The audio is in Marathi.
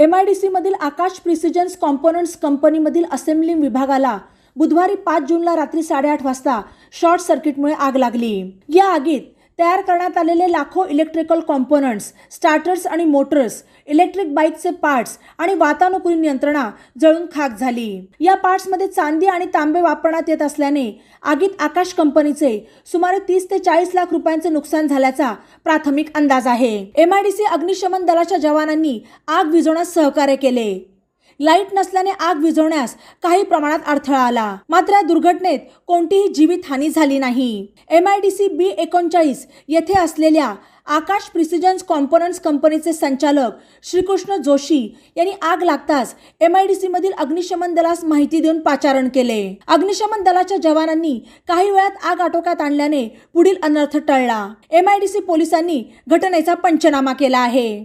एम आय डी सीमधील आकाश प्रिसिजन्स कॉम्पोनंट्स कंपनीमधील असेंब्लिंग विभागाला बुधवारी पाच जूनला रात्री साडेआठ वाजता शॉर्ट सर्किटमुळे आग लागली. या आगीत तयार करण्यात आलेले लाखो इलेक्ट्रिकल कॉम्पोनंट्स स्टार्टर्स आणि मोटर्स इलेक्ट्रिक बाईकचे पार्ट्स आणि वातानुकूलन यंत्रणा जळून खाक झाली. या पार्ट्समध्ये चांदी आणि तांबे वापरण्यात येत असल्याने आगीत आकाश कंपनीचे सुमारे तीस ते चाळीस लाख रुपयांचे नुकसान झाल्याचा प्राथमिक अंदाज आहे. एमआयडीसी अग्निशमन दलाच्या जवानांनी आग विझवण्यास सहकार्य केले. लाइट नसल्याने आग विझवण्यास काही प्रमाणात अडथळा आला. मात्र या दुर्घटनेत कोणतीही जीवितहानी झाली नाही. M I D C B एकोणचाळीस येथे असलेल्या आकाश प्रिसिजन्स कॉम्पोनंट्स कंपनीचे संचालक श्रीकृष्ण जोशी यांनी आग लागताच एम आय डी सी मधील अग्निशमन दलास माहिती देऊन पाचारण केले. अग्निशमन दलाच्या जवानांनी काही वेळात आग आटोक्यात आणल्याने पुढील अनर्थ टळला. एम आय डी सी पोलिसांनी घटनेचा पंचनामा केला आहे.